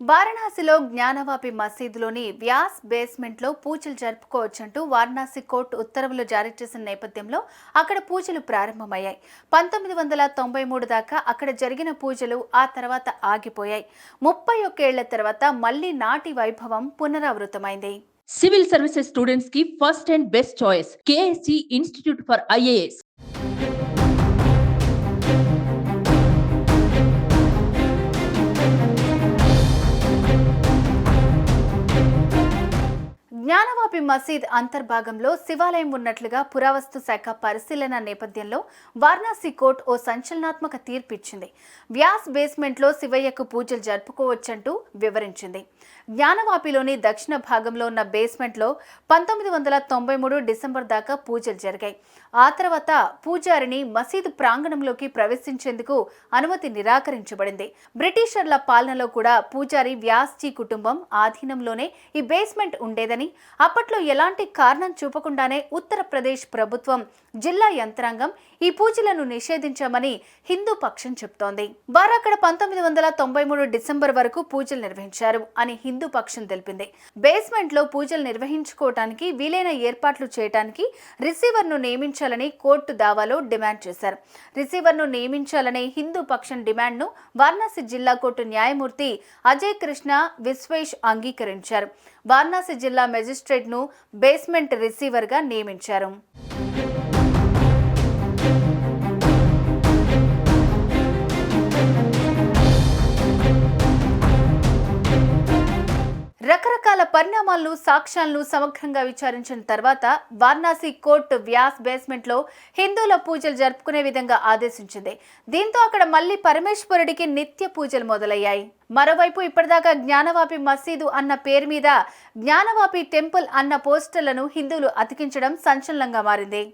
వారణాసిలో జ్ఞానవాపి మసీదులోని వ్యాస్ బేస్మెంట్లో పూజలు జరుపుకోవచ్చంటూ వారణాసి కోర్టు ఉత్తర్వులు జారీ చేసిన నేపథ్యంలో అక్కడ పూజలు ప్రారంభమయ్యాయి. పంతొమ్మిది వందల తొంభై మూడు దాకా అక్కడ జరిగిన పూజలు ఆ తర్వాత ఆగిపోయాయి. ముప్పై ఒక్కేళ్ళ తర్వాత మళ్ళీ నాటి వైభవం పునరావృతమైంది. సివిల్ సర్వీసెస్ స్టూడెంట్స్కి first and best choice KSC institute for IAS. Gyanvapi Masjid అంతర్భాగంలో శివాలయం ఉన్నట్లుగా పురావస్తు శాఖ పరిశీలన నేపథ్యంలో వారణాసి కోర్టు ఓ సంచలనాత్మక తీర్పిచ్చింది. వ్యాస్ బేస్మెంట్లో శివయ్యకు పూజలు జరుపుకోవచ్చంటూ వివరించింది. జ్ఞానవాపిలోని దక్షిణ భాగంలో ఉన్న బేస్మెంట్లో పంతొమ్మిది వందల తొంభై మూడు డిసెంబర్ దాకా పూజలు జరిగాయి. ఆ తర్వాత పూజారిని మసీదు ప్రాంగణంలోకి ప్రవేశించేందుకు అనుమతి నిరాకరించబడింది. బ్రిటిషర్ల పాలనలో కూడా పూజారి వ్యాస్జీ కుటుంబం ఆధీనంలోనే ఈ బేస్మెంట్ ఉండేదని అప్పట్లో ఎలాంటి కారణం చూపకుండానే ఉత్తరప్రదేశ్ ప్రభుత్వం జిల్లా యంత్రాంగం ఈ పూజలను నిషేధించామని హిందూ పక్షం చెబుతోంది వారు అక్కడ పంతొమ్మిది వందల తొంభై మూడు డిసెంబర్ వరకు పూజలు నిర్వహించారు అని హిందూ హిందూ పక్షం తెలిపింది. బేస్మెంట్లో పూజలు నిర్వహించుకోవటానికి వీలైన ఏర్పాట్లు చేయడానికి రిసీవర్ను నియమించాలని కోర్టు దావాలో డిమాండ్ చేశారు. రిసీవర్ను నియమించాలనే హిందూ పక్షం డిమాండ్ను వారణాసి జిల్లా కోర్టు న్యాయమూర్తి అజయ్ కృష్ణ విశ్వేష్ అంగీకరించారు. వారణాసి జిల్లా మెజిస్ట్రేట్ను బేస్మెంట్ రిసీవర్గా నియమించారు. రకరకాల పరిణామాలను సాక్ష్యాలను సమగ్రంగా విచారించిన తర్వాత వారణాసి కోర్టు వ్యాస్ బేస్మెంట్లో హిందువుల పూజలు జరుపుకునే విధంగా ఆదేశించింది. దీంతో అక్కడ మళ్ళీ పరమేశ్వరుడికి నిత్య పూజలు మొదలయ్యాయి. మరోవైపు ఇప్పటిదాకా జ్ఞానవాపి మసీదు అన్న పేరు మీద జ్ఞానవాపి టెంపుల్ అన్న పోస్టర్లను హిందువులు అతికించడం సంచలనంగా మారింది.